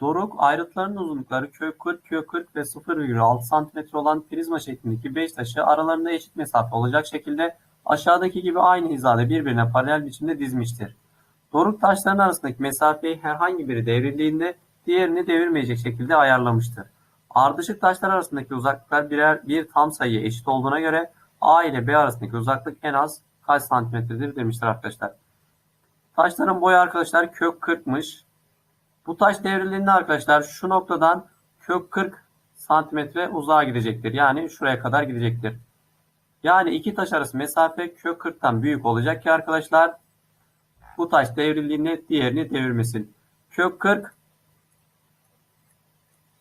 Doruk ayrıtlarının uzunlukları kök 40, kök 40 ve 0,6 cm olan prizma şeklindeki 5 taşı aralarında eşit mesafe olacak şekilde aşağıdaki gibi aynı hizada birbirine paralel biçimde dizmiştir. Doruk taşların arasındaki mesafeyi herhangi biri devrildiğinde diğerini devirmeyecek şekilde ayarlamıştır. Ardışık taşlar arasındaki uzaklıklar birer bir tam sayıya eşit olduğuna göre A ile B arasındaki uzaklık en az kaç santimetredir demiştir arkadaşlar. Taşların boyu arkadaşlar kök 40'mış. Bu taş devrildiğinde arkadaşlar şu noktadan kök 40 santimetre uzağa gidecektir. Yani şuraya kadar gidecektir. Yani iki taş arası mesafe kök 40'tan büyük olacak ki arkadaşlar bu taş devrildiğinde diğerini devirmesin. Kök 40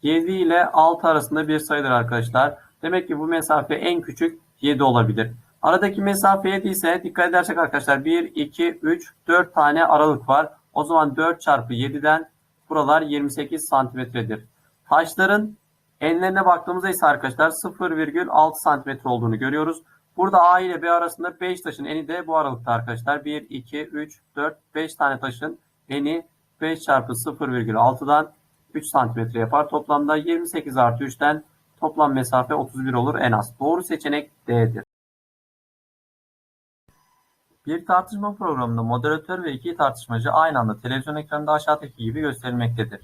7 ile 6 arasında bir sayıdır arkadaşlar. Demek ki bu mesafe en küçük 7 olabilir. Aradaki mesafe 7 ise dikkat edersek arkadaşlar 1, 2, 3, 4 tane aralık var. O zaman 4 çarpı 7'den buralar 28 santimetredir. Taşların enlerine baktığımızda ise arkadaşlar 0,6 santimetre olduğunu görüyoruz. Burada A ile B arasında 5 taşın eni de bu aralıkta arkadaşlar. 1, 2, 3, 4, 5 tane taşın eni 5 çarpı 0,6'dan 3 santimetre yapar. Toplamda 28 artı 3'ten toplam mesafe 31 olur en az. Doğru seçenek D'dir. Bir tartışma programında moderatör ve iki tartışmacı aynı anda televizyon ekranında aşağıdaki gibi gösterilmektedir.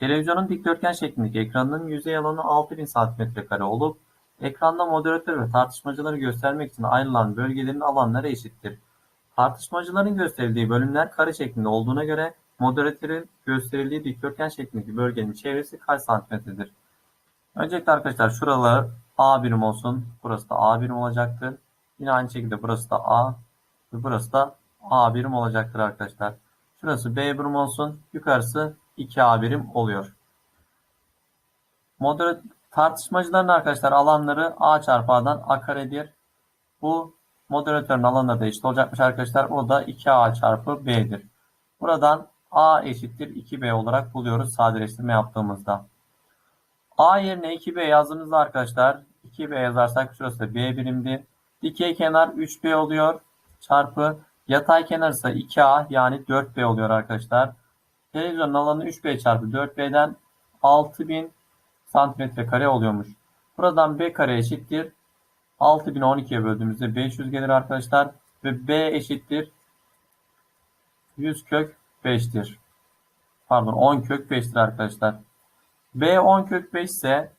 Televizyonun dikdörtgen şeklindeki ekranının yüzey alanı 6000 cm2 olup ekranda moderatör ve tartışmacıları göstermek için ayrılan bölgelerin alanları eşittir. Tartışmacıların gösterildiği bölümler kare şeklinde olduğuna göre moderatörün gösterildiği dikdörtgen şeklindeki bölgenin çevresi kaç santimetredir? Öncelikle arkadaşlar şuralar A birim olsun. Burası da A birim olacaktır. Yine aynı şekilde burası da A ve burası da A birim olacaktır arkadaşlar. Şurası B birim olsun. Yukarısı 2A birim oluyor. Moderat tartışmacıların arkadaşlar alanları A çarpı A'dan A karedir. Bu moderatörün alanları da eşit olacakmış arkadaşlar. O da 2A çarpı B'dir. Buradan A eşittir 2B olarak buluyoruz sadeleştirme yaptığımızda. A yerine 2B yazdığımızda arkadaşlar 2B yazarsak şurası da B birimdi. Dikey kenar 3B oluyor. Çarpı yatay kenar ise 2A yani 4B oluyor arkadaşlar. Televizyonun alanı 3B çarpı 4B'den 6000 santimetre kare oluyormuş. Buradan B kare eşittir. 6000'i 12'ye böldüğümüzde 500 gelir arkadaşlar. Ve B eşittir. 100 kök 5'tir. Pardon 10 kök 5'tir arkadaşlar. B 10 kök 5 ise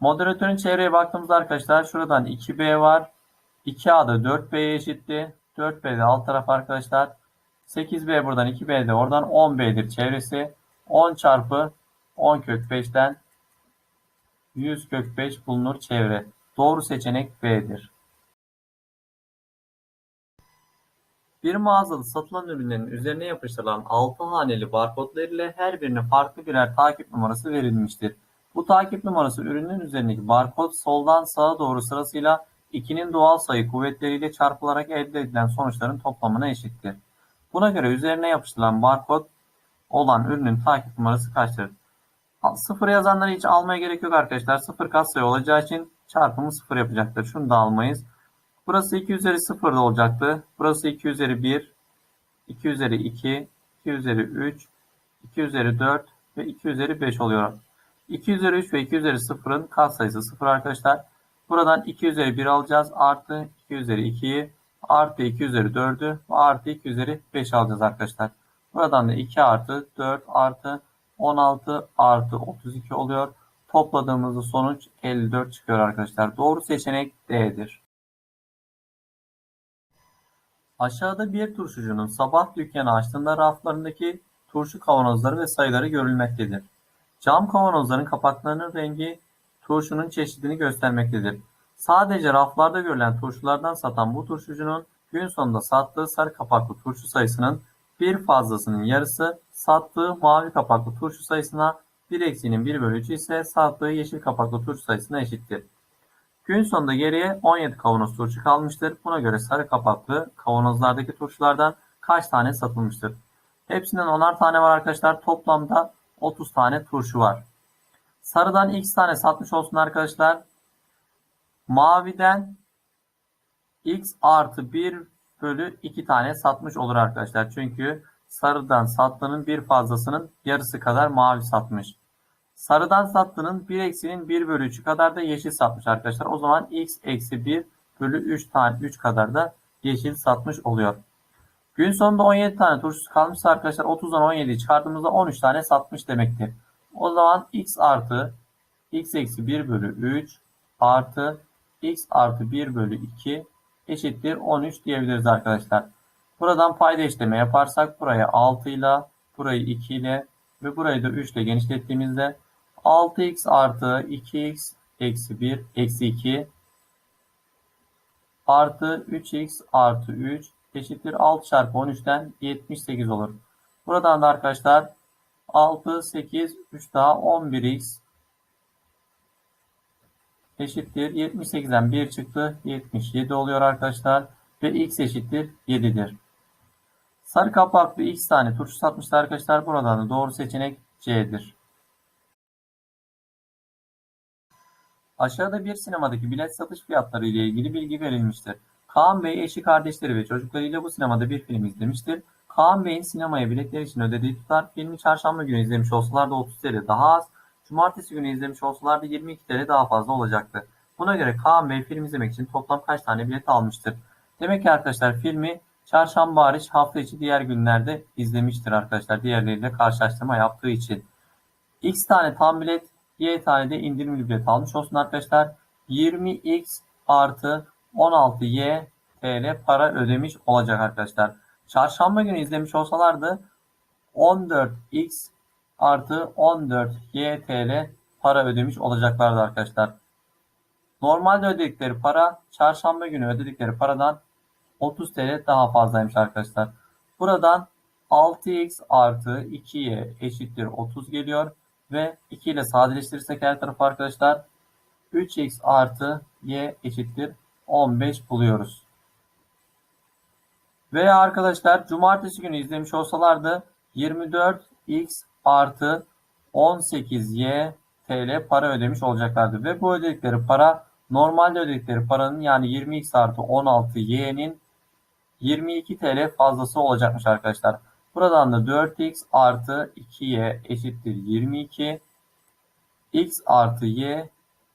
moderatörün çevreye baktığımızda arkadaşlar şuradan 2B var. 2A da 4B'ye eşitti. 4B de alt taraf arkadaşlar. 8B buradan 2B de oradan 10B'dir çevresi. 10 çarpı 10 kök 5'ten 100 kök 5 bulunur çevre. Doğru seçenek B'dir. Bir mağazada satılan ürünlerin üzerine yapıştırılan 6 haneli barkodlar ile her birine farklı birer takip numarası verilmiştir. Bu takip numarası ürünün üzerindeki barkod soldan sağa doğru sırasıyla 2'nin doğal sayı kuvvetleriyle çarpılarak elde edilen sonuçların toplamına eşittir. Buna göre üzerine yapıştırılan barkod olan ürünün takip numarası kaçtır? Sıfır yazanları hiç almaya gerek yok arkadaşlar. Sıfır katsayı olacağı için çarpımı sıfır yapacaktır. Şunu da almayız. Burası 2 üzeri 0 da olacaktı. Burası 2 üzeri 1, 2 üzeri 2, 2 üzeri 3, 2 üzeri 4 ve 2 üzeri 5 oluyor. 2 üzeri 3 ve 2 üzeri 0'ın katsayısı 0 arkadaşlar. Buradan 2 üzeri 1 alacağız. Artı 2 üzeri 2'yi artı 2 üzeri 4'ü ve artı 2 üzeri 5 alacağız arkadaşlar. Buradan da 2 artı 4 artı 16 artı 32 oluyor. Topladığımızda sonuç 54 çıkıyor arkadaşlar. Doğru seçenek D'dir. Aşağıda bir turşucunun sabah dükkanı açtığında raflarındaki turşu kavanozları ve sayıları görülmektedir. Cam kavanozların kapaklarının rengi turşunun çeşidini göstermektedir. Sadece raflarda görülen turşulardan satan bu turşucunun gün sonunda sattığı sarı kapaklı turşu sayısının bir fazlasının yarısı sattığı mavi kapaklı turşu sayısına, bir eksiğinin bir bölü ise sattığı yeşil kapaklı turşu sayısına eşittir. Gün sonunda geriye 17 kavanoz turşu kalmıştır. Buna göre sarı kapaklı kavanozlardaki turşulardan kaç tane satılmıştır? Hepsinden 10'ar tane var arkadaşlar. Toplamda 30 tane turşu var. Sarıdan x tane satmış olsun arkadaşlar. Maviden x artı 1 bölü 2 tane satmış olur arkadaşlar. Çünkü sarıdan sattığının bir fazlasının yarısı kadar mavi satmış. Sarıdan sattığının 1 eksinin 1 bölü 3'ü kadar da yeşil satmış arkadaşlar. O zaman x eksi 1 bölü 3 tane 3 kadar da yeşil satmış oluyor. Gün sonunda 17 tane turşusu kalmışsa arkadaşlar 30'dan 17'yi çıkardığımızda 13 tane satmış demektir. O zaman x artı x eksi 1 bölü 3 artı x artı 1 bölü 2 eşittir 13 diyebiliriz arkadaşlar. Buradan payda işleme yaparsak buraya 6 ile burayı 2 ile ve burayı da 3 ile genişlettiğimizde 6x artı 2x eksi 1 eksi 2 artı 3x artı 3 eşittir 6 çarpı 13'ten 78 olur. Buradan da arkadaşlar 6, 8, 3 daha 11x eşittir 78'den 1 çıktı 77 oluyor arkadaşlar ve x eşittir 7'dir. Sarı kapaklı x tane turşu satmışlar arkadaşlar. Buradan da doğru seçenek C'dir. Aşağıda bir sinemadaki bilet satış fiyatları ile ilgili bilgi verilmiştir. Kaan Bey eşi kardeşleri ve çocuklarıyla bu sinemada bir film izlemiştir. Kaan Bey'in sinemaya biletler için ödediği tutar filmi çarşamba günü izlemiş olsalar da 30 TL daha az, cumartesi günü izlemiş olsalar da 22 TL daha fazla olacaktı. Buna göre Kaan Bey film izlemek için toplam kaç tane bilet almıştır? Demek ki arkadaşlar filmi çarşamba hariç hafta içi diğer günlerde izlemiştir arkadaşlar. Diğerleriyle karşılaştırma yaptığı için. X tane tam bilet, Y tane de indirimli bilet almış olsun arkadaşlar. 20X artı 16Y TL para ödemiş olacak arkadaşlar. Çarşamba günü izlemiş olsalardı 14X artı 14Y TL para ödemiş olacaklardı arkadaşlar. Normalde ödedikleri para çarşamba günü ödedikleri paradan 30 TL daha fazlaymış arkadaşlar. Buradan 6x artı 2y eşittir 30 geliyor. Ve 2 ile sadeleştirirsek her tarafı arkadaşlar 3x artı y eşittir 15 buluyoruz. Veya arkadaşlar cumartesi günü izlemiş olsalardı 24x artı 18y TL para ödemiş olacaklardı. Ve bu ödedikleri para normalde ödedikleri paranın yani 20x artı 16y'nin 22 TL fazlası olacakmış arkadaşlar. Buradan da 4x artı 2y eşittir 22. x artı y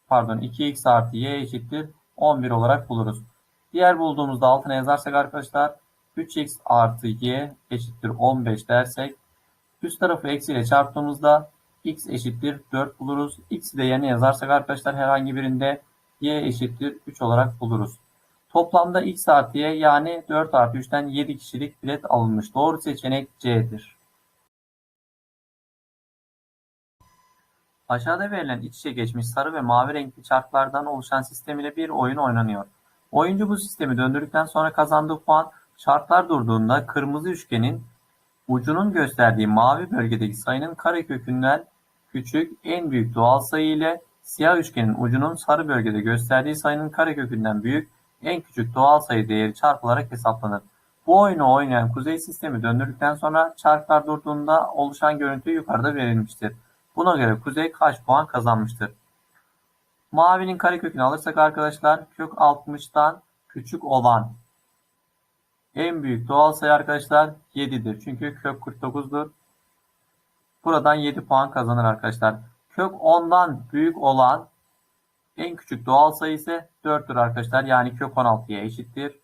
pardon 2x artı y eşittir 11 olarak buluruz. Diğer bulduğumuzda altına yazarsak arkadaşlar 3x artı y eşittir 15 dersek üst tarafı eksiyle çarptığımızda x eşittir 4 buluruz. x'i de yerine yazarsak arkadaşlar herhangi birinde y eşittir 3 olarak buluruz. Toplamda x artı y yani 4 artı 3'ten 7 kişilik bilet alınmış. Doğru seçenek C'dir. Aşağıda verilen iç içe geçmiş sarı ve mavi renkli çarklardan oluşan sistem ile bir oyun oynanıyor. Oyuncu bu sistemi döndürdükten sonra kazandığı puan çarklar durduğunda kırmızı üçgenin ucunun gösterdiği mavi bölgedeki sayının karekökünden küçük en büyük doğal sayı ile siyah üçgenin ucunun sarı bölgede gösterdiği sayının karekökünden büyük en küçük doğal sayı değeri çarpılarak hesaplanır. Bu oyunu oynayan kuzey sistemi döndürdükten sonra çarklar durduğunda oluşan görüntü yukarıda verilmiştir. Buna göre kuzey kaç puan kazanmıştır? Mavinin karekökünü alırsak arkadaşlar kök 60'tan küçük olan en büyük doğal sayı arkadaşlar 7'dir. Çünkü kök 49'dur. Buradan 7 puan kazanır arkadaşlar. Kök 10'dan büyük olan en küçük doğal sayı ise 4'tür arkadaşlar. Yani kök 16'ya eşittir.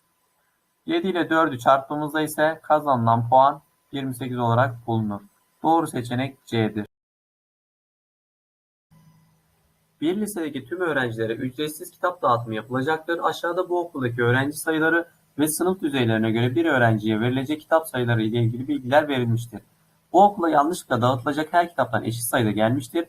7 ile 4'ü çarptığımızda ise kazanılan puan 28 olarak bulunur. Doğru seçenek C'dir. Bir lisedeki tüm öğrencilere ücretsiz kitap dağıtımı yapılacaktır. Aşağıda bu okuldaki öğrenci sayıları ve sınıf düzeylerine göre bir öğrenciye verilecek kitap sayıları ile ilgili bilgiler verilmiştir. Bu okula yanlışlıkla dağıtılacak her kitaptan eşit sayıda gelmiştir.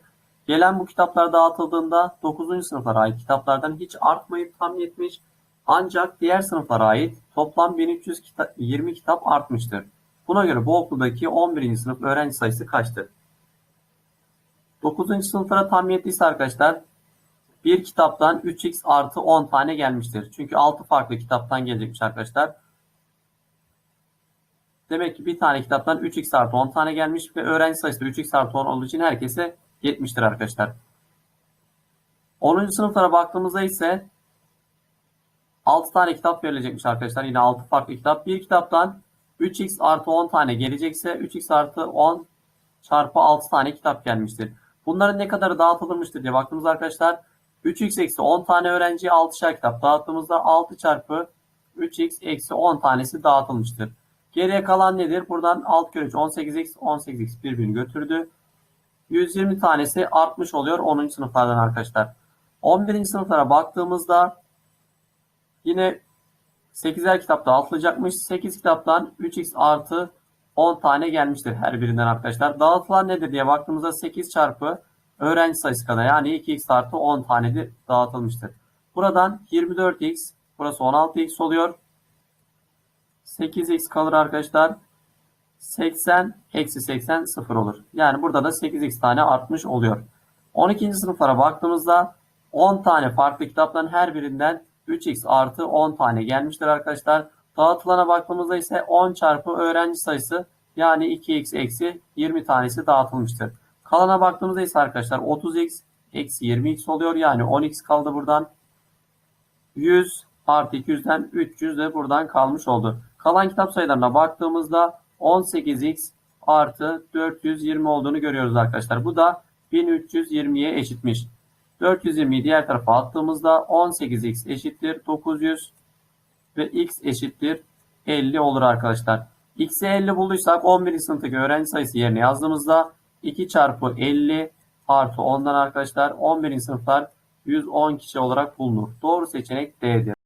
Gelen bu kitaplar dağıtıldığında 9. sınıflara ait kitaplardan hiç artmayıp tam yetmiş ancak diğer sınıflara ait toplam 1320 kitap artmıştır. Buna göre bu okuldaki 11. sınıf öğrenci sayısı kaçtır? 9. sınıflara tam yettiyse arkadaşlar bir kitaptan 3x artı 10 tane gelmiştir. Çünkü 6 farklı kitaptan gelecekmiş arkadaşlar. Demek ki bir tane kitaptan 3x artı 10 tane gelmiş ve öğrenci sayısı da 3x artı 10 olduğu için herkese 70'tir arkadaşlar. 10. sınıflara baktığımızda ise 6 tane kitap verilecekmiş arkadaşlar. Yine 6 farklı kitap. Bir kitaptan 3x artı 10 tane gelecekse 3x artı 10 çarpı 6 tane kitap gelmiştir. Bunların ne kadarı dağıtılmıştır diye baktığımızda arkadaşlar 3x eksi 10 tane öğrenciye 6'şer kitap dağıttığımızda 6 çarpı 3x eksi 10 tanesi dağıtılmıştır. Geriye kalan nedir? Buradan alt kere 3 18x 18x birbirini götürdü. 120 tanesi artmış oluyor 10. sınıflardan arkadaşlar. 11. sınıflara baktığımızda yine 8'er kitap dağıtılacakmış. 8 kitaptan 3x artı 10 tane gelmiştir her birinden arkadaşlar. Dağıtılan nedir diye baktığımızda 8 çarpı öğrenci sayısı kadar yani 2x artı 10 tane de dağıtılmıştır. Buradan 24x burası 16x oluyor. 8x kalır arkadaşlar. 80 eksi 80 0 olur. Yani burada da 8x tane artmış oluyor. 12. sınıflara baktığımızda 10 tane farklı kitaptan her birinden 3x artı 10 tane gelmiştir arkadaşlar. Dağıtılana baktığımızda ise 10 çarpı öğrenci sayısı yani 2x eksi 20 tanesi dağıtılmıştır. Kalana baktığımızda ise arkadaşlar 30x eksi 20x oluyor. Yani 10x kaldı buradan. 100 artı 200'den 300 de buradan kalmış oldu. Kalan kitap sayılarına baktığımızda 18x artı 420 olduğunu görüyoruz arkadaşlar. Bu da 1320'ye eşitmiş. 420'yi diğer tarafa attığımızda 18x eşittir 900 ve x eşittir 50 olur arkadaşlar. x'i 50 bulduysak 11. sınıftaki öğrenci sayısı yerine yazdığımızda 2 çarpı 50 artı 10'dan arkadaşlar 11. sınıflar 110 kişi olarak bulunur. Doğru seçenek D'dir.